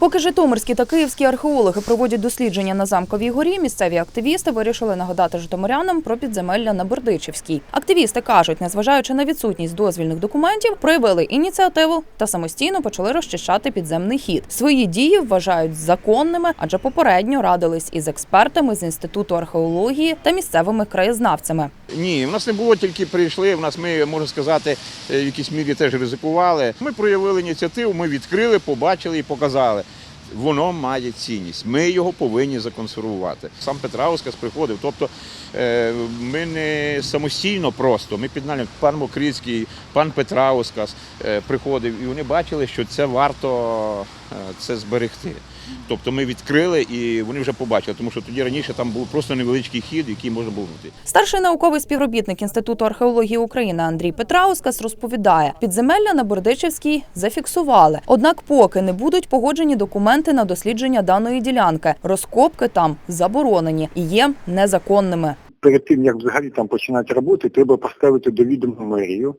Поки житомирські та київські археологи проводять дослідження на замковій горі, місцеві активісти вирішили нагадати житомирянам про підземелля на Бердичівській. Активісти кажуть, незважаючи на відсутність дозвільних документів, проявили ініціативу та самостійно почали розчищати підземний хід. Свої дії вважають законними, адже попередньо радились із експертами з інституту археології та місцевими краєзнавцями. Ні, в нас не було тільки прийшли. В нас ми можна сказати, е, в якійсь мірі теж ризикували. Ми проявили ініціативу, ми відкрили, побачили і показали. Воно має цінність. Ми його повинні законсервувати. Сам Петраускас приходив. Тобто е, ми не самостійно просто. Ми під нами пан Мокрицький, пан Петраускас е, приходив, і вони бачили, що це варто е, це зберегти. Тобто ми відкрили і вони вже побачили, тому що тоді раніше там був просто невеличкий хід, який можна було знайти. Старший науковий співробітник Інституту археології України Андрій Петраускас розповідає, підземелля на Бердичівській зафіксували. Однак, поки не будуть погоджені документи на дослідження даної ділянки, розкопки там заборонені і є незаконними. перед тим, як взагалі там починати роботи, треба поставити до відома мерію,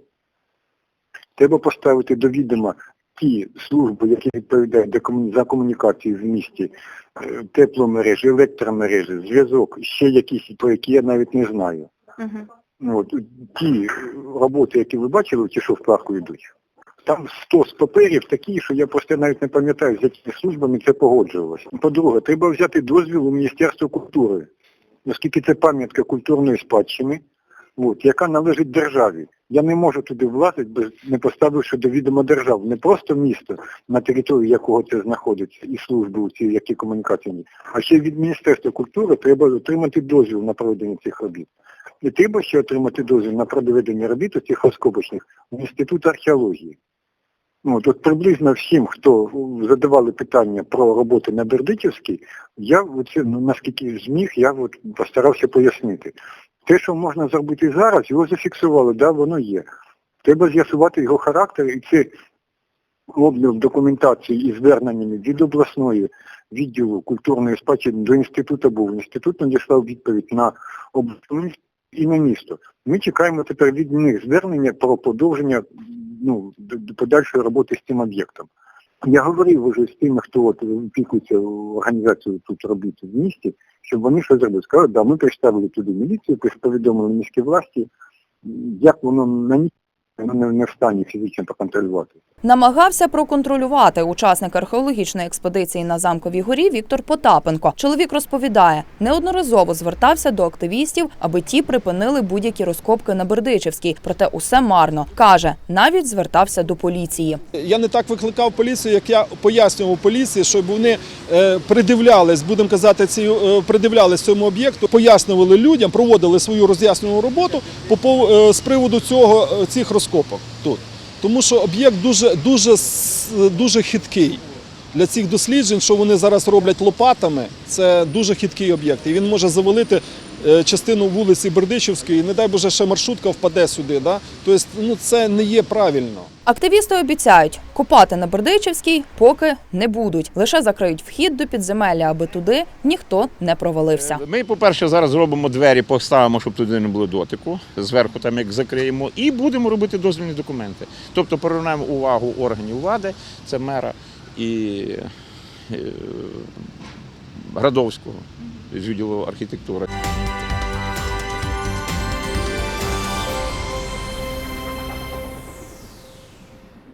треба поставити до відома ті служби, які відповідають за комунікацію в місті, е, тепломережі, електромережі, зв'язок, ще якісь, про які я навіть не знаю. Ну, от, ті роботи, які ви бачили, ті, що в плаху йдуть, там 100 з паперів такі, що я просто навіть не пам'ятаю, з якими службами це погоджувалося. По-друге, треба взяти дозвіл у Міністерства культури, оскільки це пам'ятка культурної спадщини, от, яка належить державі. Я не можу туди влазити, без не поставивши до відома державу. Не просто місто, на території якого це знаходиться, і служби ці, які комунікаційні, а ще від Міністерства культури треба отримати дозвіл на проведення цих робіт. І треба ще отримати дозвіл на проведення робіт у цих розкопочних в Інститут археології. Ну, от, от приблизно всім, хто задавали питання про роботи на Бердичівській, я оце, ну, наскільки зміг, я от постарався пояснити. Те, що можна зробити зараз, його зафіксували, да, воно є. Треба з'ясувати його характер, і це обмін документації і зверненнями від обласної відділу культурної спадщини до інституту був. Інститут надіслав відповідь на обласну і на місто. Ми чекаємо тепер від них звернення про продовження ну, до, подальшої роботи з цим об'єктом. Я говорив вже з тими, хто от опікується організацію тут робити в місті, щоб вони щось зробили. Сказали, да, ми представили туди міліцію, повідомили міські власті, як воно на не, не в стані фізично проконтролювати. Намагався проконтролювати учасник археологічної експедиції на замковій горі Віктор Потапенко. Чоловік розповідає, неодноразово звертався до активістів, аби ті припинили будь-які розкопки на Бердичівській. Проте усе марно каже, навіть звертався до поліції. Я не так викликав поліцію, як я пояснював поліції, щоб вони е, придивлялись, будемо казати, ці, е, придивлялись цьому об'єкту, пояснювали людям, проводили свою роз'яснювальну роботу по е, з приводу цього цих розкопок тут. Тому що об'єкт дуже, дуже, дуже хиткий. Для цих досліджень, що вони зараз роблять лопатами, це дуже хиткий об'єкт. І він може завалити е, частину вулиці Бердичівської, і не дай Боже, ще маршрутка впаде сюди. Да? Тобто ну, це не є правильно. Активісти обіцяють, копати на Бердичівській поки не будуть. Лише закриють вхід до підземелля, аби туди ніхто не провалився. Ми, по-перше, зараз зробимо двері, поставимо, щоб туди не було дотику. Зверху там як закриємо, і будемо робити дозвільні документи. Тобто перевернемо увагу органів влади, це мера і е, Градовського з відділу архітектури.